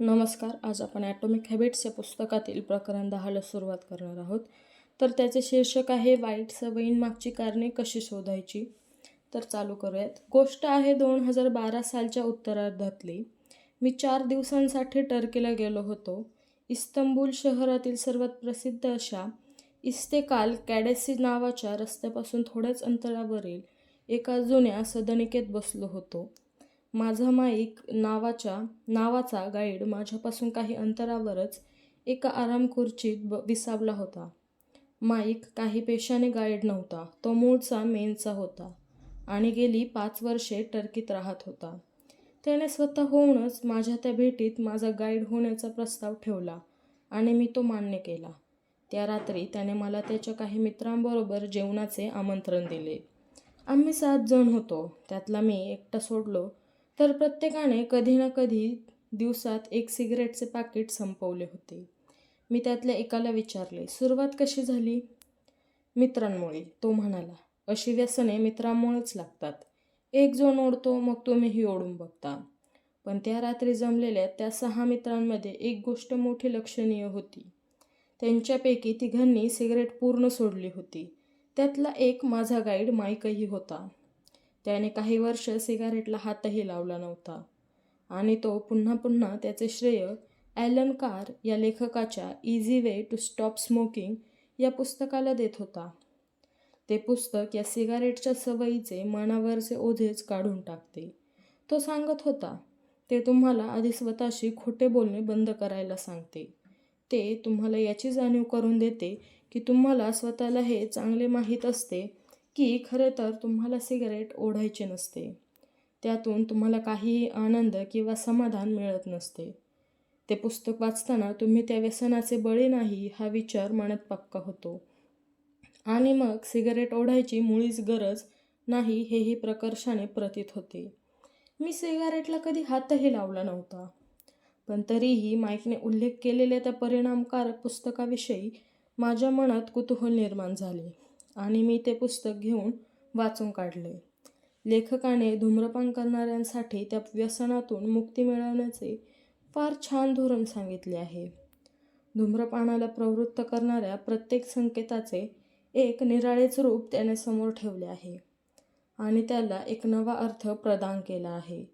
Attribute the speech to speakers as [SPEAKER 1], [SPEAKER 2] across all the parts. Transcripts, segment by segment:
[SPEAKER 1] नमस्कार आज आपण ॲटॉमिक हॅबिट्स या पुस्तकातील प्रकरण दहाला सुरुवात करणार आहोत. तर त्याचे शीर्षक आहे वाईट सवयींमागची कारणे कशी शोधायची? तर चालू करूयात. गोष्ट आहे दोन हजार बारा सालच्या उत्तरार्धातली. मी चार दिवसांसाठी टर्कीला गेलो होतो. इस्तंबूल शहरातील सर्वात प्रसिद्ध अशा इस्तेकाल कॅडेसी नावाच्या रस्त्यापासून थोड्याच अंतरावरील एका जुन्या सदनिकेत बसलो होतो. माझा माईक नावाच्या नावाचा गाईड माझ्यापासून काही अंतरावरच एका आराम खुर्चीत ब विसावला होता. माईक काही पेशाने गाईड नव्हता. तो मूळचा मेनचा होता आणि गेली पाच वर्षे टर्कीत राहत होता. त्याने स्वतः होऊनच माझ्या त्या भेटीत माझा गाईड होण्याचा प्रस्ताव ठेवला आणि मी तो मान्य केला. त्या रात्री त्याने मला त्याच्या काही मित्रांबरोबर जेवणाचे आमंत्रण दिले. आम्ही सात जण होतो. त्यातला मी एकटा सोडलो तर प्रत्येकाने कधी ना कधी दिवसात एक सिगरेटचे पाकिट संपवले होते. मी त्यातल्या एकाला विचारले सुरुवात कशी झाली? मित्रांमुळे तो म्हणाला. अशी व्यसने मित्रांमुळेच लागतात. एक जण ओढतो मग तुम्हीही ओढून बघता. पण त्या रात्री जमलेल्या त्या सहा मित्रांमध्ये एक गोष्ट मोठी लक्षणीय होती. त्यांच्यापैकी तिघांनी सिगरेट पूर्ण सोडली होती. त्यातला एक माझा गाईड माईकही होता. त्याने काही वर्ष सिगारेटला हातही लावला नव्हता. आणि तो पुन्हा पुन्हा त्याचे श्रेय ॲलन कार या लेखकाच्या easy way to stop smoking या पुस्तकाला देत होता. ते पुस्तक या सिगारेटच्या सवयीचे मनावरचे ओझेच काढून टाकते. तो सांगत होता ते तुम्हाला आधी स्वतःशी खोटे बोलणे बंद करायला सांगते. ते तुम्हाला याची जाणीव करून देते की तुम्हाला स्वतःला हे चांगले माहीत असते की खरं तर तुम्हाला सिगारेट ओढायचे नसते. त्यातून तुम्हाला काहीही आनंद किंवा समाधान मिळत नसते. ते पुस्तक वाचताना तुम्ही त्या व्यसनाचे बळी नाही हा विचार मनात पक्का होतो. आणि मग सिगारेट ओढायची मुळीच गरज नाही हेही प्रकर्षाने प्रतीत होते. मी सिगारेटला कधी हातही लावला नव्हता. पण तरीही माईकने उल्लेख केलेल्या त्या परिणामकारक पुस्तकाविषयी माझ्या मनात कुतूहल निर्माण झाले. आणि मी ते पुस्तक घेऊन वाचून काढले. लेखकाने धूम्रपान करणाऱ्यांसाठी त्या व्यसनातून मुक्ती मिळवण्याचे फार छान धोरण सांगितले आहे. धूम्रपानाला प्रवृत्त करणाऱ्या प्रत्येक संकेताचे एक निराळेच रूप त्याने समोर ठेवले आहे आणि त्याला एक नवा अर्थ प्रदान केला आहे.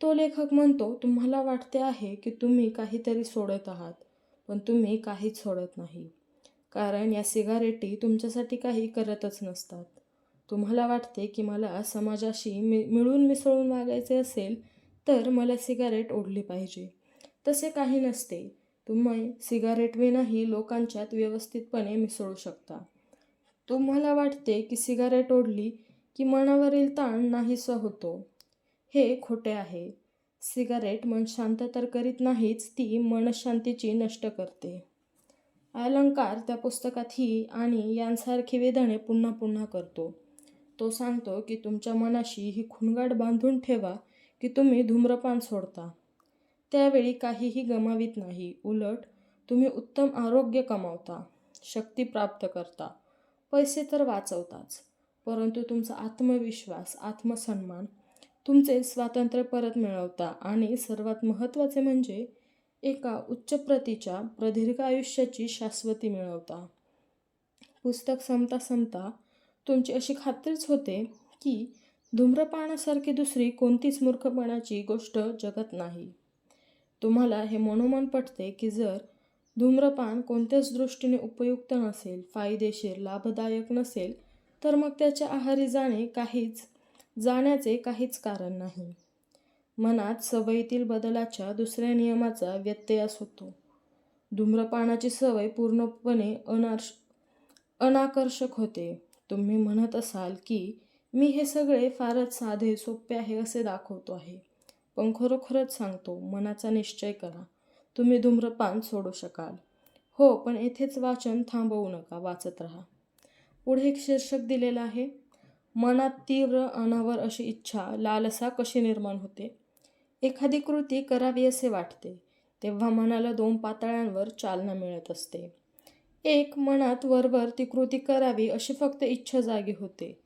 [SPEAKER 1] तो लेखक म्हणतो तुम्हाला वाटते आहे की तुम्ही काहीतरी सोडत आहात पण तुम्ही काहीच सोडत नाही. कारण या सिगारेटी तुमच्यासाठी काही करतच नसतात. तुम्हाला वाटते की मला समाजाशी मि मिळून मिसळून वागायचे असेल तर मला सिगारेट ओढली पाहिजे. तसे काही नसते. तुम्ही सिगारेटविनाही लोकांच्यात व्यवस्थितपणे मिसळू शकता. तुम्हाला वाटते की सिगारेट ओढली की मनावरील ताण नाहीसा होतो. हे खोटे आहे. सिगारेट मन शांत तर करीत नाहीच ती मनशांतीची नष्ट करते. अलंकार त्या पुस्तकात ही आणि यांसारखी वेदने पुन्हा पुन्हा करतो. तो सांगतो की तुमच्या मनाशी ही खुणगाड बांधून ठेवा की तुम्ही धूम्रपान सोडता. त्यावेळी काहीही गमावित नाही. उलट तुम्ही उत्तम आरोग्य कमावता शक्ती प्राप्त करता पैसे तर वाचवताच परंतु तुमचा आत्मविश्वास आत्मसन्मान तुमचे स्वातंत्र्य परत मिळवता आणि सर्वात महत्त्वाचे म्हणजे एका उच्च प्रतीच्या प्रदीर्घ आयुष्याची शाश्वती मिळवता. पुस्तक संपता संपता तुमची अशी खात्रीच होते की धूम्रपानासारखी दुसरी कोणतीच मूर्खपणाची गोष्ट जगत नाही. तुम्हाला हे मनोमन पटते की जर धूम्रपान कोणत्याच दृष्टीने उपयुक्त नसेल फायदेशीर लाभदायक नसेल तर मग त्याच्या आहारी जाणे काहीच जाण्याचे काहीच कारण नाही. मनात सवयीतील बदलाच्या दुसऱ्या नियमाचा व्यत्ययास होतो. धूम्रपानाची सवय पूर्णपणे अनार्श अनाकर्षक होते. तुम्ही म्हणत असाल की मी हे सगळे फारच साधे सोपे आहे असे दाखवतो आहे. पण खरोखरच सांगतो मनाचा निश्चय करा. तुम्ही धूम्रपान सोडू शकाल. हो पण येथेच वाचन थांबवू नका वाचत राहा. पुढे एक शीर्षक दिलेलं आहे. मनात तीव्र अनावर अशी इच्छा लालसा कशी निर्माण होते? एखादी कृती करावी असे वाटते तेव्हा मनाला दोन पातळ्यांवर चालना मिळत असते. एक मनात वरवर ती कृती करावी अशी फक्त इच्छा जागी होते.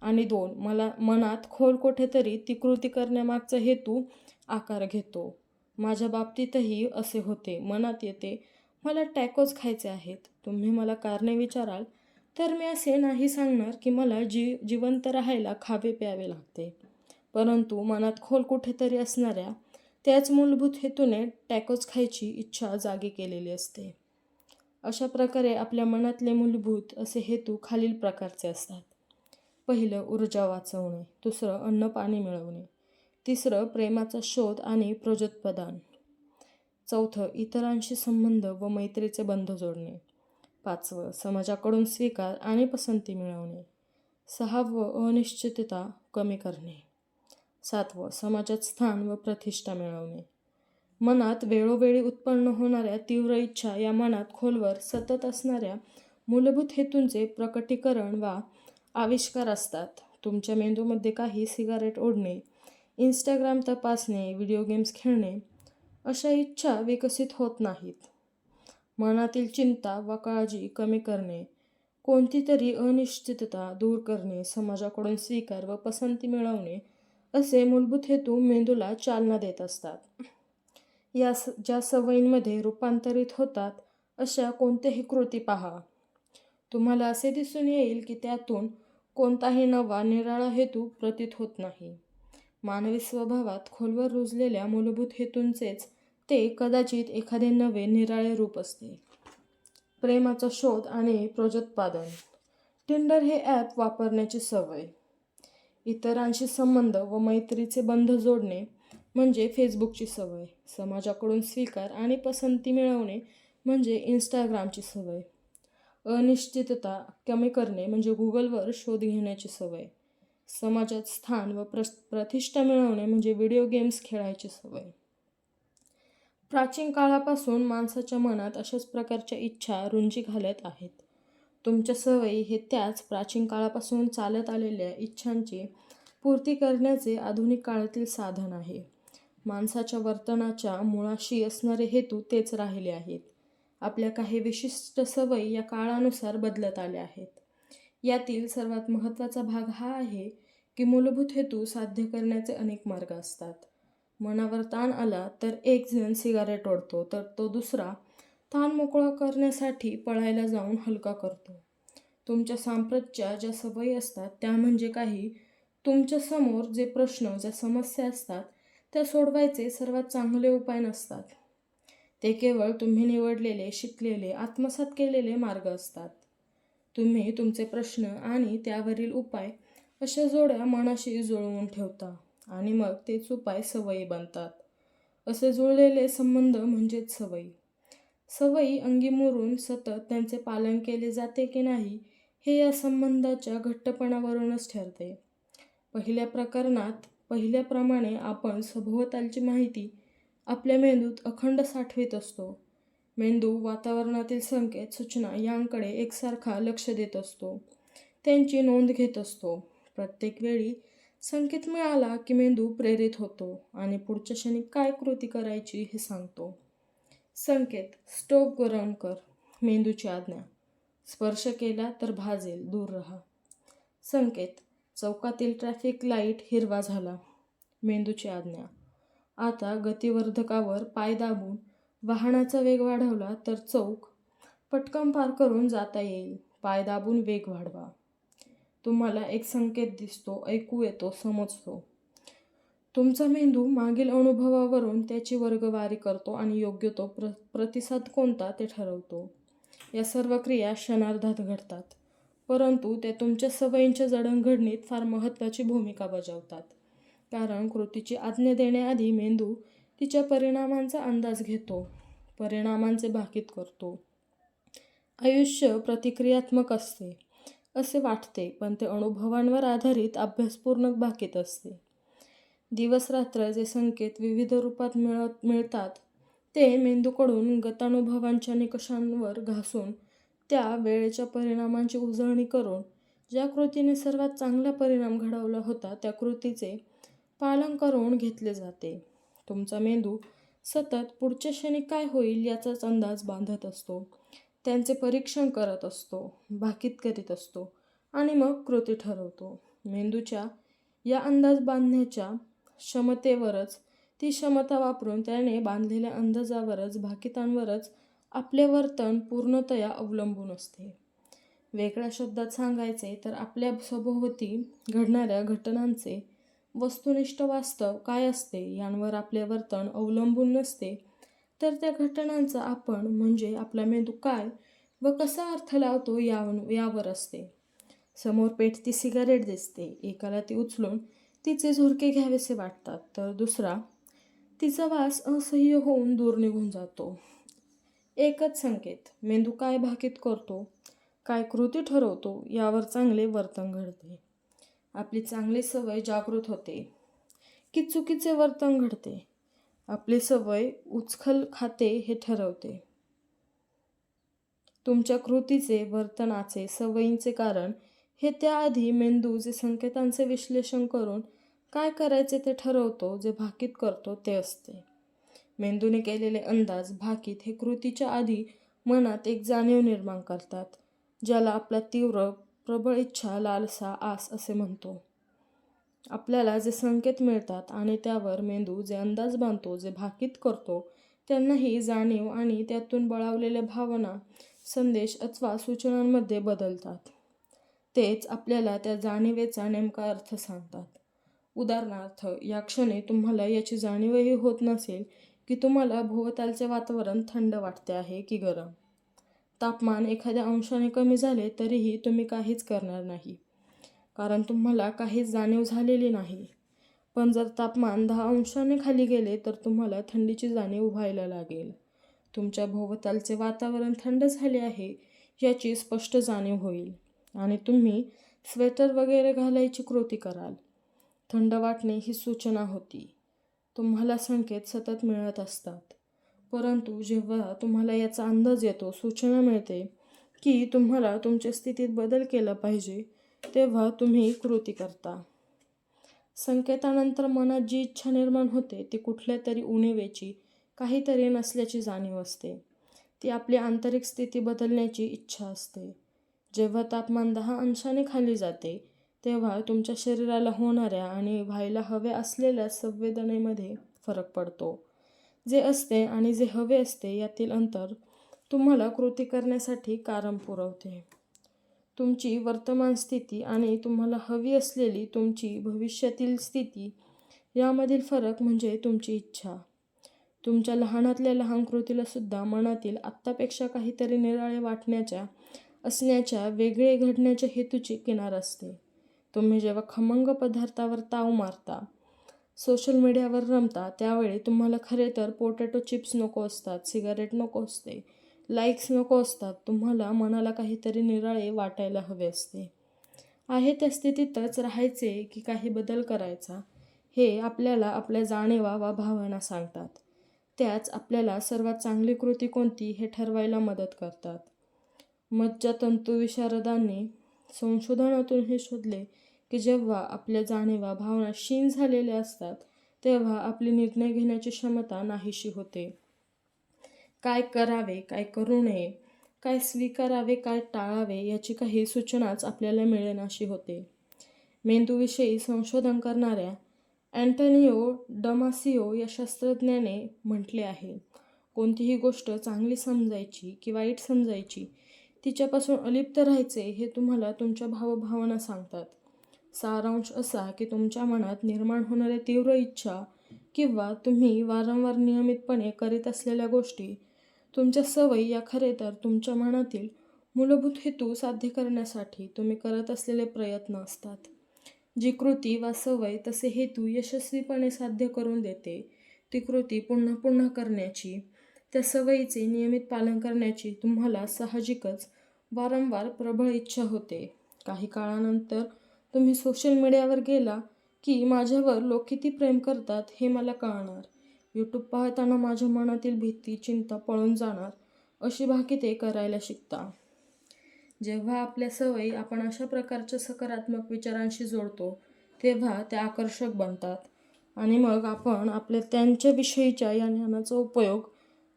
[SPEAKER 1] आणि दोन मला मनात खोल कुठेतरी ती कृती करण्यामागचा हेतू आकार घेतो. माझ्या बाबतीतही असे होते. मनात येते मला टॅकोज खायचे आहेत. तुम्ही मला कारणे विचाराल. तर मी असे नाही सांगणार की मला जी जिवंत राहायला खावे प्यावे लागते. परंतु मनात खोल कुठेतरी असणाऱ्या त्याच मूलभूत हेतूने टॅकोज खायची इच्छा जागी केलेली असते. अशा प्रकारे आपल्या मनातले मूलभूत असे हेतू खालील प्रकारचे असतात. पहिलं ऊर्जा वाचवणे. दुसरं अन्न पाणी मिळवणे. तिसरं प्रेमाचा शोध आणि प्रजोत्पादन. चौथं इतरांशी संबंध व मैत्रीचे बंध जोडणे. पाचवं समाजाकडून स्वीकार आणि पसंती मिळवणे. सहावं अनिश्चितता कमी करणे. सातवं समाजात स्थान व प्रतिष्ठा मिळवणे. मनात वेळोवेळी उत्पन्न होणाऱ्या तीव्र इच्छा या मनात खोलवर सतत असणाऱ्या मूलभूत हेतूंचे प्रकटीकरण वा आविष्कार असतात. तुमच्या मेंदूमध्ये काही सिगारेट ओढणे इंस्टाग्राम तपासणे व्हिडिओ गेम्स खेळणे अशा इच्छा विकसित होत नाहीत. मनातील चिंता व काळजी कमी करणे कोणती तरी अनिश्चितता दूर करणे समाजाकडून स्वीकार व पसंती मिळवणे असे मूलभूत हेतू मेंदूला चालना देत असतात. या स ज्या सवयींमध्ये रूपांतरित होतात अशा कोणत्याही कृती पहा. तुम्हाला असे दिसून येईल की त्यातून कोणताही नवा निराळा हेतू प्रतीत होत नाही. मानवी स्वभावात खोलवर रुजलेल्या मूलभूत हेतूंचेच ते कदाचित एखादे नवे निराळे रूप असते. प्रेमाचा शोध आणि प्रोजोत्पादन. टिंडर हे ॲप वापरण्याची सवय. इतरांशी संबंध व मैत्रीचे बंध जोडणे म्हणजे फेसबुकची सवय समाजाकडून स्वीकार आणि पसंती मिळवणे म्हणजे इंस्टाग्रामची सवय. अनिश्चितता कमी करणे म्हणजे गुगलवर शोध घेण्याची सवय. समाजात स्थान व प्र प्रतिष्ठा मिळवणे म्हणजे व्हिडिओ गेम्स खेळायची सवय. प्राचीन काळापासून माणसाच्या मनात अशाच प्रकारच्या इच्छा रुंजी घालत आहेत. तुमच्या सवयी हे त्याच प्राचीन काळापासून चालत आलेल्या इच्छांची पूर्ती करण्याचे आधुनिक काळातील साधन आहे. माणसाच्या वर्तनाच्या मुळाशी असणारे हेतू तेच राहिले आहेत. आपल्या काही विशिष्ट सवयी या काळानुसार बदलत आल्या आहेत. यातील सर्वात महत्त्वाचा भाग हा आहे की मूलभूत हेतू साध्य करण्याचे अनेक मार्ग असतात. मनावर ताण आला तर एक जण सिगारेट ओढतो तर तो दुसरा ताण मोकळा करण्यासाठी पळायला जाऊन हलका करतो. तुमच्या सांप्रतच्या ज्या सवयी असतात त्या म्हणजे काही. तुमच्यासमोर जे प्रश्न ज्या समस्या असतात त्या सोडवायचे सर्वात चांगले उपाय नसतात. ते केवळ तुम्ही निवडलेले शिकलेले आत्मसात केलेले मार्ग असतात. तुम्ही तुमचे प्रश्न आणि त्यावरील उपाय अशा जोड्या मनाशी जुळवून ठेवता आणि मग तेच उपाय सवयी बनतात. असे जुळलेले संबंध म्हणजेच सवयी. सवयी अंगी मुरून सतत त्यांचे पालन केले जाते की नाही हे या संबंधाच्या घट्टपणावरूनच ठरते. पहिल्या प्रकरणात पहिल्याप्रमाणे आपण सभोवतालची माहिती आपल्या मेंदूत अखंड साठवीत असतो. मेंदू वातावरणातील संकेत सूचना यांकडे एकसारखा लक्ष देत असतो. त्यांची नोंद घेत असतो. प्रत्येक वेळी संकेत मिळाला की मेंदू प्रेरित होतो आणि पुढच्या क्षणी काय कृती करायची हे सांगतो. संकेत स्टोव गरम कर मेंदूची आज्ञा. स्पर्श केला तर भाजेल दूर राहा. संकेत चौकातील ट्रॅफिक लाइट हिरवा झाला. मेंदूची आज्ञा. आता गतिवर्धकावर पाय दाबून वाहनाचा वेग वाढवला तर चौक पटकन पार करून जाता येईल. पाय दाबून वेग वाढवा. तुम्हाला एक संकेत दिसतो ऐकू येतो समजतो. तुमचा मेंदू मागील अनुभवावरून त्याची वर्गवारी करतो आणि योग्य तो प्र प्रतिसाद कोणता ते ठरवतो. या सर्व क्रिया क्षणार्धात घडतात परंतु त्या तुमच्या सवयींच्या जडणघडणीत फार महत्त्वाची भूमिका बजावतात. कारण कृतीची आज्ञा देण्याआधी मेंदू तिच्या परिणामांचा अंदाज घेतो परिणामांचे भाकीत करतो. आयुष्य प्रतिक्रियात्मक असते असे वाटते पण ते अनुभवांवर आधारित अभ्यासपूर्ण भाकीत असते. दिवसरात्र जे संकेत विविध रूपात मिळत मिळतात ते मेंदूकडून गतानुभवांच्या निकषांवर घासून त्या वेळेच्या परिणामांची उजळणी करून ज्या कृतीने सर्वात चांगला परिणाम घडवला होता त्या कृतीचे पालन करून घेतले जाते. तुमचा मेंदू सतत पुढच्या क्षणी काय होईल याचाच अंदाज बांधत असतो. त्यांचे परीक्षण करत असतो भाकीत करीत असतो आणि मग कृती ठरवतो. मेंदूच्या या अंदाज बांधण्याच्या क्षमतेवरच. ती क्षमता वापरून त्याने बांधलेल्या अंदाजावरच भाकितांवरच आपले वर्तन पूर्णतया अवलंबून असते. वेगळ्या शब्दात सांगायचे तर आपल्या सभोवती घडणाऱ्या घटनांचे वस्तुनिष्ठ वास्तव काय असते यांवर आपले वर्तन अवलंबून नसते. तर त्या घटनांचा आपण म्हणजे आपला मेंदू काय व कसा अर्थ लावतो या यावर असते. समोर पेटती सिगारेट दिसते एकाला ती उचलून तिचे झुरके घ्यावेसे वाटतात तर दुसरा तिचा वास असह्य होऊन दूर निघून जातो. एकच संकेत मेंदू काय भाकीत करतो काय कृती ठरवतो यावर चांगले वर्तन घडते. आपली चांगली सवय जागृत होते की चुकीचे वर्तन घडते. आपली सवय उचखल खाते हे ठरवते. तुमच्या कृतीचे वर्तनाचे सवयींचे कारण हे त्याआधी मेंदू जे संकेतांचे विश्लेषण करून काय करायचे ते ठरवतो जे भाकीत करतो ते असते. मेंदूने केलेले अंदाज भाकीत हे कृतीच्या आधी मनात एक जाणीव निर्माण करतात ज्याला आपला तीव्र प्रबळ इच्छा लालसा आस असे म्हणतो. आपल्याला जे संकेत मिळतात आणि त्यावर मेंदू जे अंदाज बांधतो जे भाकीत करतो त्यांना ही जाणीव आणि त्यातून बळावलेल्या भावना संदेश अथवा सूचनांमध्ये बदलतात. तेच आपल्याला त्या जाणीवेचा नेमका अर्थ सांगतात. उदाहरणार्थ या क्षणी तुम्हाला याची जाणीवही होत नसेल की तुम्हाला भोवतालचे वातावरण थंड वाटते आहे की गरम. तापमान एखाद्या अंशाने कमी झाले तरीही तुम्ही काहीच करणार नाही. कारण तुम्हाला काहीच जाणीव झालेली नाही. पण जर तापमान दहा अंशाने खाली गेले तर तुम्हाला थंडीची जाणीव व्हायला लागेल. तुमच्या भोवतालचे वातावरण थंड झाले आहे याची स्पष्ट जाणीव होईल. आणि तुम्ही स्वेटर वगैरे घालायची कृती कराल. थंड वाटणे ही सूचना होती. तुम्हाला संकेत सतत मिळत असतात. परंतु जेव्हा तुम्हाला याचा अंदाज येतो सूचना मिळते की तुम्हाला तुमच्या स्थितीत बदल केला पाहिजे तेव्हा तुम्ही कृती करता. संकेतानंतर मनात जी इच्छा निर्माण होते ती कुठल्या तरी उणीवेची काहीतरी नसल्याची जाणीव असते. ती आपली आंतरिक स्थिती बदलण्याची इच्छा असते. जेव्हा तापमान दहा अंशाने खाली जाते तेव्हा तुमच्या शरीराला होणाऱ्या आणि व्हायला हव्या असलेल्या संवेदनेमध्ये फरक पडतो. जे असते आणि जे हवे असते यातील अंतर तुम्हाला कृती करण्यासाठी कारण पुरवते. तुमची वर्तमान स्थिती आणि तुम्हाला हवी असलेली तुमची भविष्यातील स्थिती यामधील फरक म्हणजे तुमची इच्छा. तुमच्या लहानातल्या लहान कृतीला सुद्धा मनातील आत्तापेक्षा काहीतरी निराळे वाटण्याच्या असण्याच्या वेगळे घडण्याच्या हेतूची किनार असते. तुम्ही जेव्हा खमंग पदार्थावर ताव मारता सोशल मीडियावर रमता त्यावेळी तुम्हाला खरे तर पोटॅटो चिप्स नको असतात सिगारेट नको असते लाईक्स नको असतात तुम्हाला मनाला काहीतरी निराळे वाटायला हवे असते. आहे त्या स्थितीतच राहायचे की काही बदल करायचा हे आपल्याला आपल्या जाणीवा वा भावना सांगतात. त्याच आपल्याला सर्वात चांगली कृती कोणती हे ठरवायला मदत करतात. मज्जा विशारदांनी संशोधनातून हे शोधले की जेव्हा आपल्या जाणीवा भावना क्षीण झालेल्या असतात तेव्हा आपली निर्णय घेण्याची क्षमता नाहीशी होते. काय करावे काय करू नये काय स्वीकारावे काय टाळावे याची काही सूचनाच आपल्याला मिळेनाशी होते. मेंदूविषयी संशोधन करणाऱ्या अँटनिओ डमासिओ या शास्त्रज्ञाने म्हटले आहे कोणतीही गोष्ट चांगली समजायची की वाईट समजायची तिच्यापासून अलिप्त राहायचे हे तुम्हाला तुमच्या भावभावना सांगतात. सारांश असा की तुमच्या मनात निर्माण होणाऱ्या तीव्र इच्छा किंवा तुम्ही वारंवार नियमितपणे करीत असलेल्या गोष्टी तुमच्या सवयी या खरे तर तुमच्या मनातील मूलभूत हेतू साध्य करण्यासाठी तुम्ही करत असलेले प्रयत्न असतात. जी कृती वा सवय तसे हेतू यशस्वीपणे साध्य करून देते ती कृती पुन्हा पुन्हा करण्याची त्या सवयीचे नियमित पालन करण्याची तुम्हाला साहजिकच वारंवार प्रबळ इच्छा होते. काही काळानंतर तुम्ही सोशल मीडियावर गेला की माझ्यावर लोक किती प्रेम करतात हे मला कळणार. यूट्यूब पाहताना माझ्या मनातील भीती चिंता पळून जाणार अशी भाकिते करायला शिकता. जेव्हा आपल्या सवयी आपण अशा प्रकारच्या सकारात्मक विचारांशी जोडतो तेव्हा त्या आकर्षक बनतात. आणि मग आपण आपल्या त्यांच्याविषयीच्या या ज्ञानाचा उपयोग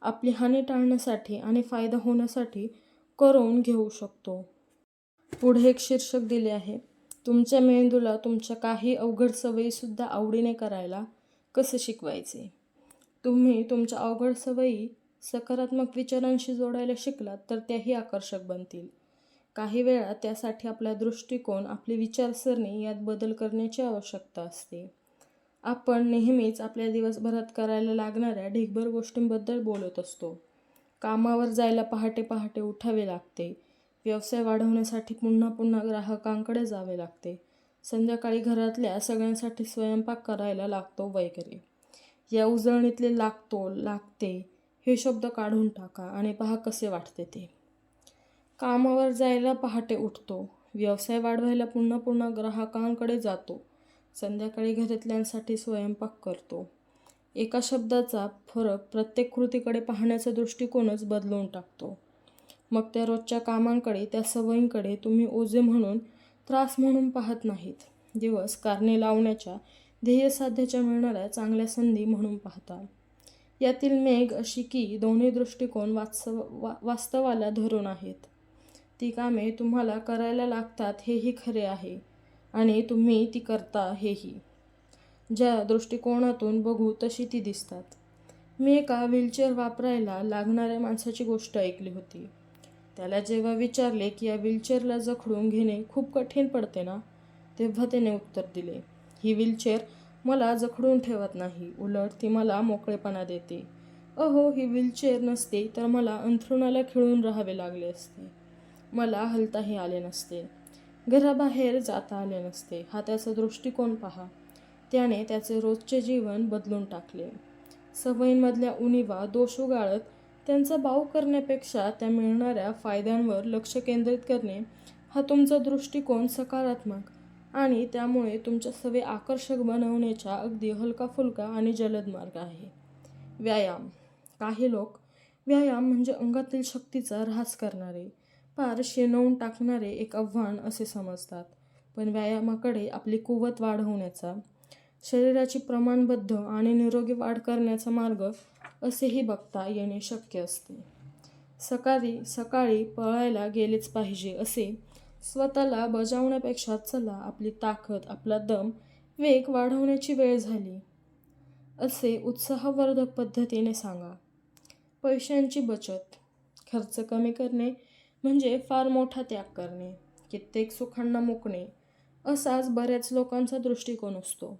[SPEAKER 1] आपली हानी टाळण्यासाठी आणि फायदा होण्यासाठी करून घेऊ शकतो. पुढे एक शीर्षक दिले आहे. तुमच्या मेंदूला तुमच्या काही अवघड सवयीसुद्धा आवडीने करायला कसं शिकवायचे? तुम्ही तुमच्या अवघड सवयी सकारात्मक विचारांशी जोडायला शिकलात तर त्याही आकर्षक बनतील. काही वेळा त्यासाठी आपला दृष्टिकोन आपली विचारसरणी यात बदल करण्याची आवश्यकता असते. आपण नेहमीच आपल्या दिवसभरात करायला लागणाऱ्या ढिगभर गोष्टींबद्दल बोलत असतो. कामावर जायला पहाटे पहाटे उठावे लागते. व्यवसाय वाढवण्यासाठी पुन्हा पुन्हा ग्राहकांकडे जावे लागते. संध्याकाळी घरातल्या सगळ्यांसाठी स्वयंपाक करायला लागतो वगैरे. या उजळणीतले लागतो लागते हे शब्द काढून टाका आणि पहा कसे वाटते ते. कामावर जायला पहाटे उठतो. व्यवसाय वाढवायला पुन्हा पुन्हा ग्राहकांकडे जातो. संध्याकाळी घरातल्यांसाठी स्वयंपाक करतो. एका शब्दाचा फरक प्रत्येक कृतीकडे पाहण्याचा दृष्टिकोनच बदलवून टाकतो. मग त्या रोजच्या कामांकडे त्या सवयींकडे तुम्ही ओझे म्हणून त्रास म्हणून पाहत नाहीत. दिवस कारणे लावण्याच्या ध्येय साध्याच्या मिळणाऱ्या चांगल्या संधी म्हणून पाहता. यातील मेघ अशी की दोन्ही दृष्टिकोन वास्तव वा वास्तवाला धरून आहेत. ती कामे तुम्हाला करायला लागतात हेही खरे आहे आणि तुम्ही ती करता हेही. ज्या दृष्टिकोनातून बघू तशी ती दिसतात. मी एका व्हीलचेअर वापरायला लागणाऱ्या माणसाची गोष्ट ऐकली होती. त्याला जेव्हा विचारले की या व्हीलचेअरला जखडून घेणे खूप कठीण पडते ना तेव्हा त्याने उत्तर दिले ही व्हीलचेअर मला जखडून ठेवत नाही उलट ती मला मोकळेपणा देते. अहो ही व्हीलचेअर नसते तर मला अंथरुणाला खिळून राहावे लागले असते. मला हलताही आले नसते. घराबाहेर जाता आले नसते. हा त्याचा दृष्टिकोन पहा. त्याने त्याचे रोजचे जीवन बदलून टाकले. सवयींमधल्या उणीवा दोषू गाळत त्यांचा बाव करण्यापेक्षा त्या मिळणाऱ्या फायद्यांवर लक्ष केंद्रित करणे हा तुमचा दृष्टिकोन सकारात्मक आणि त्यामुळे तुमच्या सवयी आकर्षक बनवण्याचा अगदी हलका फुलका आणि जलद मार्ग आहे. व्यायाम. काही लोक व्यायाम म्हणजे अंगातील शक्तीचा ऱ्हास करणारे पार शेणवून टाकणारे एक आव्हान असे समजतात. पण व्यायामाकडे आपली कुवत वाढवण्याचा शरीराची प्रमाणबद्ध आणि निरोगी वाढ करण्याचा मार्ग असेही बघता येणे शक्य असते. सकाळी सकाळी पळायला गेलेच पाहिजे असे स्वतःला बजावण्यापेक्षा चला आपली ताकद आपला दम वेग वाढवण्याची वेळ झाली. असे उत्साहवर्धक पद्धतीने सांगा. पैशांची बचत खर्च कमी करणे म्हणजे फार मोठा त्याग करणे कित्येक सुखांना मुकणे असाच बऱ्याच लोकांचा दृष्टिकोन असतो.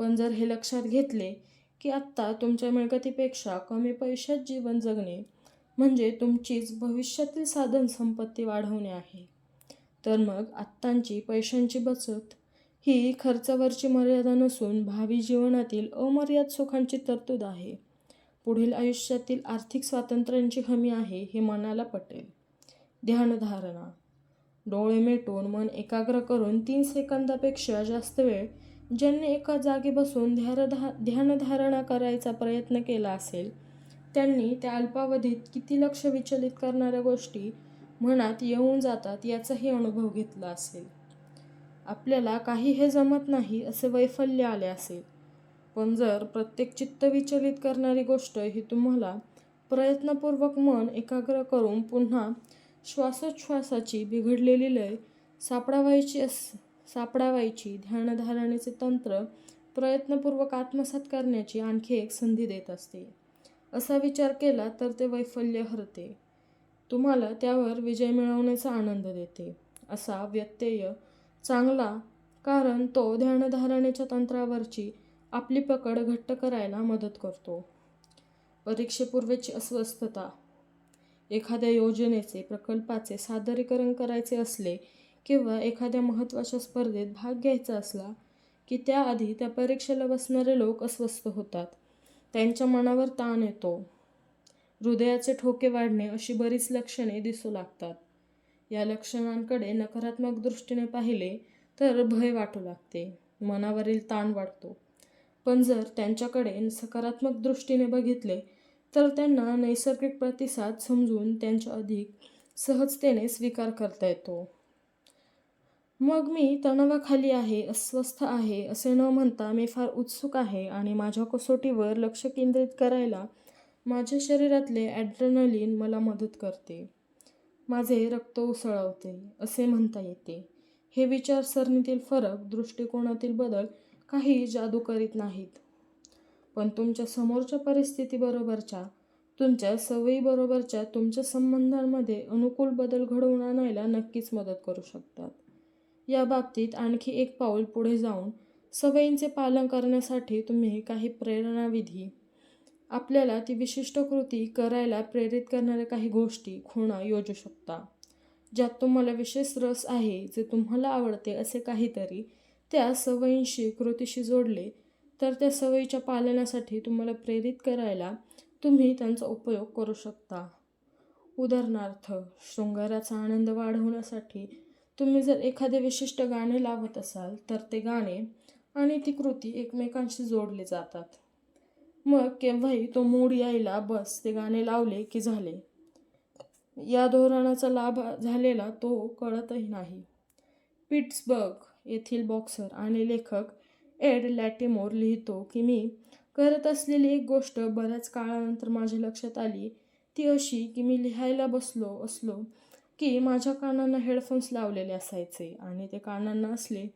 [SPEAKER 1] पण जर हे लक्षात घेतले की आत्ता तुमच्या मिळकतीपेक्षा कमी पैशात जीवन जगणे म्हणजे तुमचीच भविष्यातील साधन संपत्ती वाढवणे आहे. तर मग आत्तांची पैशांची बचत ही खर्चावरची मर्यादा नसून भावी जीवनातील अमर्याद सुखांची तरतूद आहे. पुढील आयुष्यातील आर्थिक स्वातंत्र्यांची हमी आहे हे मनाला पटेल. ध्यानधारणा डोळे मिटून मन एकाग्र करून तीन सेकंदापेक्षा जास्त वेळ ज्यांनी एका जागी बसून ध्यानधा ध्यानधारणा करायचा प्रयत्न केला असेल त्यांनी त्या अल्पावधीत किती लक्ष विचलित करणाऱ्या गोष्टी मनात येऊन जातात याचाही अनुभव घेतला असेल. आपल्याला काही हे जमत नाही असे वैफल्य आले असेल. पण जर प्रत्येक चित्त विचलित करणारी गोष्ट ही तुम्हाला प्रयत्नपूर्वक मन एकाग्र करून पुन्हा श्वासोच्छ्वासाची बिघडलेली लय सापडावायची अस सापडावायची ध्यानधारणेचे तंत्र प्रयत्नपूर्वक आत्मसात करण्याची आणखी एक संधी देत असते. असा विचार केला तर ते वैफल्य हरते. तुम्हाला त्यावर विजय मिळवण्याचा आनंद देते असा व्यत्यय चांगला कारण तो ध्यानधारणेच्या तंत्रावरची आपली पकड घट्ट करायला मदत करतो. परीक्षेपूर्वीची अस्वस्थता. एखाद्या योजनेचे प्रकल्पाचे सादरीकरण करायचे असले किंवा एखाद्या महत्त्वाच्या स्पर्धेत भाग घ्यायचा असला की त्याआधी त्या परीक्षेला बसणारे लोक अस्वस्थ होतात. त्यांच्या मनावर ताण येतो. हृदयाचे ठोके वाढणे अशी बरीच लक्षणे दिसू लागतात. या लक्षणांकडे नकारात्मक दृष्टीने पाहिले तर भय वाटू लागते. मनावरील ताण वाढतो. पण जर त्यांच्याकडे सकारात्मक दृष्टीने बघितले तर त्यांना नैसर्गिक प्रतिसाद समजून त्यांच्या अधिक सहजतेने स्वीकार करता येतो. मग मी तणावाखाली आहे अस्वस्थ आहे असे न म्हणता मी फार उत्सुक आहे आणि माझ्या कसोटीवर लक्ष केंद्रित करायला माझ्या शरीरातले ॲड्रनलिन मला मदत करते. माझे रक्त उसळवते असे म्हणता येते. हे विचारसरणीतील फरक दृष्टिकोनातील बदल काही जादू करीत नाहीत. पण तुमच्या समोरच्या परिस्थितीबरोबरच्या तुमच्या सवयीबरोबरच्या तुमच्या संबंधांमध्ये अनुकूल बदल घडवून आणायला नक्कीच मदत करू शकतात. या बाबतीत आणखी एक पाऊल पुढे जाऊन सवयींचे पालन करण्यासाठी तुम्ही काही प्रेरणाविधी. आपल्याला ती विशिष्ट कृती करायला प्रेरित करणाऱ्या काही गोष्टी खुणा योजू शकता. ज्यात तुम्हाला विशेष रस आहे जे तुम्हाला आवडते असे काहीतरी त्या सवयींशी कृतीशी जोडले तर त्या सवयीच्या पालनासाठी तुम्हाला प्रेरित करायला तुम्ही त्यांचा उपयोग करू शकता. उदाहरणार्थ शृंगाराचा आनंद वाढवण्यासाठी तुम्ही जर एखादे विशिष्ट गाणे लावत असाल तर ते गाणे आणि ती कृती एकमेकांशी जोडले जातात. मग केव्हाही तो मूड यायला बस ते गाणे लावले की झाले. या धोरणाचा लाभ झालेला तो कळतही नाही. पिट्सबर्ग येथील बॉक्सर आणि लेखक एड लॅटिमोर लिहितो की मी करत असलेली एक गोष्ट बऱ्याच काळानंतर माझ्या लक्षात आली. ती अशी की मी लिहायला बसलो असलो की माझ्या कानांना हेडफोन्स लावलेले असायचे आणि ते कानांना असले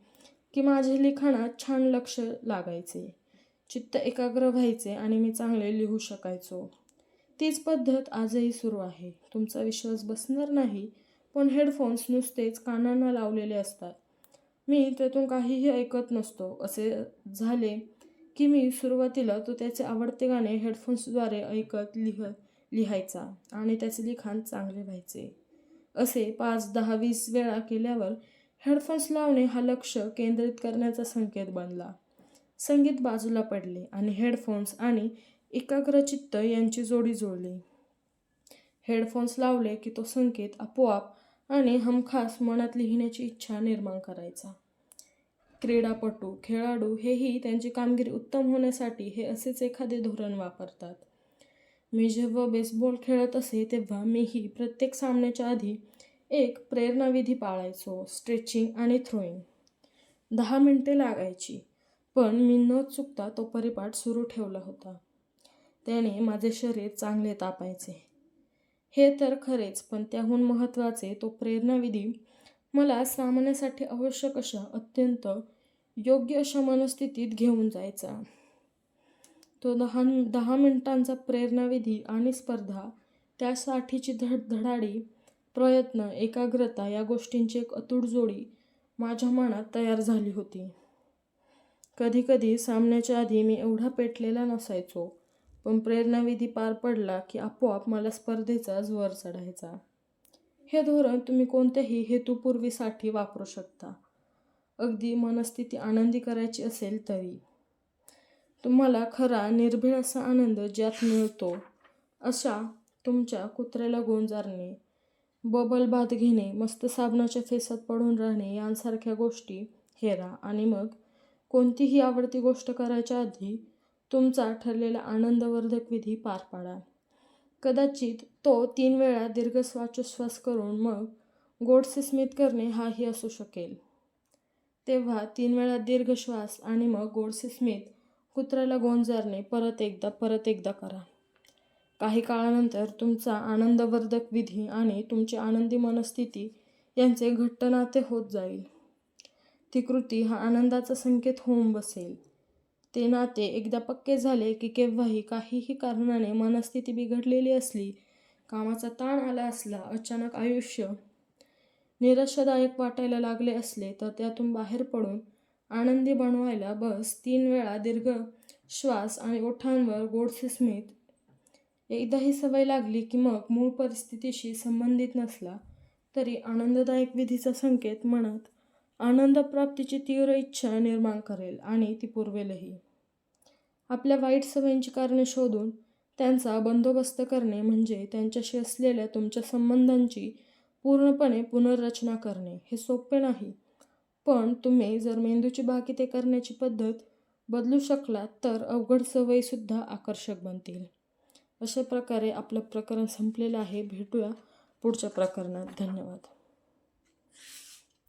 [SPEAKER 1] की माझ्या लिखाणात छान लक्ष लागायचे. चित्त एकाग्र व्हायचे आणि मी चांगले लिहू शकायचो. तीच पद्धत आजही सुरू आहे. तुमचा विश्वास बसणार नाही पण हेडफोन्स नुसतेच कानांना लावलेले असतात. मी त्यातून काहीही ऐकत नसतो. असे झाले की मी सुरुवातीला तो त्याचे आवडते गाणे हेडफोन्सद्वारे ऐकत लिह लिहायचा आणि त्याचे लिखाण चांगले व्हायचे. असे पाच दहा वीस वेळा केल्यावर हेडफोन्स लावणे हा लक्ष केंद्रित करण्याचा संकेत बनला. संगीत बाजूला पडले आणि हेडफोन्स आणि एकाग्रचित्त यांची जोडी जुळली हेडफोन्स लावले की तो संकेत आपोआप आणि हमखास मनात लिहिण्याची इच्छा निर्माण करायचा. क्रीडापटू खेळाडू हेही त्यांची कामगिरी उत्तम होण्यासाठी हे असेच एखादे धोरण वापरतात. मी जेव्हा बेसबॉल खेळत असे तेव्हा मीही प्रत्येक सामन्याच्या आधी एक प्रेरणाविधी पाळायचो स्ट्रेचिंग आणि थ्रोईंग दहा मिनटे लागायची पण मी न चुकता तो परिपाठ सुरू ठेवला होता. त्याने माझे शरीर चांगले तापायचे. हे तर खरेच पण त्याहून महत्त्वाचे तो प्रेरणाविधी मला सामन्यासाठी आवश्यक अशा अत्यंत योग्य अशा मनस्थितीत घेऊन जायचा. तो दहा दहा मिनिटांचा प्रेरणाविधी आणि स्पर्धा त्यासाठीची धड धडाडी प्रयत्न एकाग्रता या गोष्टींची एक अतूट जोडी माझ्या मनात तयार झाली होती. कधीकधी सामन्याच्या आधी मी एवढा पेटलेला नसायचो पण प्रेरणाविधी पार पडला की आपोआप मला स्पर्धेचा जोर चढायचा. हे धोरण तुम्ही कोणत्याही हेतुपूर्वीसाठी वापरू शकता. अगदी मनस्थिती आनंदी करायची असेल तरी. तुम्हाला खरा निर्भीड असा आनंद ज्यात मिळतो अशा तुमच्या कुत्र्याला गोंजारणे बबल बाथ घेणे मस्त साबणाच्या फेसात पडून राहणे यांसारख्या गोष्टी हेरा. आणि मग कोणतीही आवडती गोष्ट करायच्या आधी तुमचा ठरलेला आनंदवर्धक विधी पार पाडा. कदाचित तो तीन वेळा दीर्घ श्वासोश्वास करून मग गोडसे स्मित करणे हाही असू शकेल. तेव्हा तीन वेळा दीर्घ श्वास आणि मग गोडसे स्मित कुत्र्याला गोंजारणे परत एकदा परत एकदा करा. काही काळानंतर तुमचा आनंदवर्धक विधी आणि तुमची आनंदी मनस्थिती यांचे घट्ट नाते होत जाईल. ती कृती हा आनंदाचा संकेत होऊन बसेल. ते नाते एकदा पक्के झाले की केव्हाही काहीही कारणाने मनस्थिती बिघडलेली असली कामाचा ताण आला असला अचानक आयुष्य निराशादायक वाटायला लागले असले तर त्यातून बाहेर पडून आनंदी बनवायला बस तीन वेळा दीर्घ श्वास आणि ओठांवर गोडसे स्मित. एकदा ही सवय लागली की मग मूळ परिस्थितीशी संबंधित नसला तरी आनंददायक विधीचा संकेत मनात आनंदप्राप्तीची तीव्र इच्छा निर्माण करेल आणि ती पुरवेलही. आपल्या वाईट सवयींची कारणे शोधून त्यांचा बंदोबस्त करणे म्हणजे त्यांच्याशी असलेल्या तुमच्या संबंधांची पूर्णपणे पुनर्रचना करणे हे सोपे नाही. पण तुम्ही जर मेंदूची बाकी ते करण्याची पद्धत बदलू शकलात तर अवघड सवयीसुद्धा आकर्षक बनतील. अशा प्रकारे आपलं प्रकरण संपलेलं आहे. भेटूया पुढच्या प्रकरणात. धन्यवाद.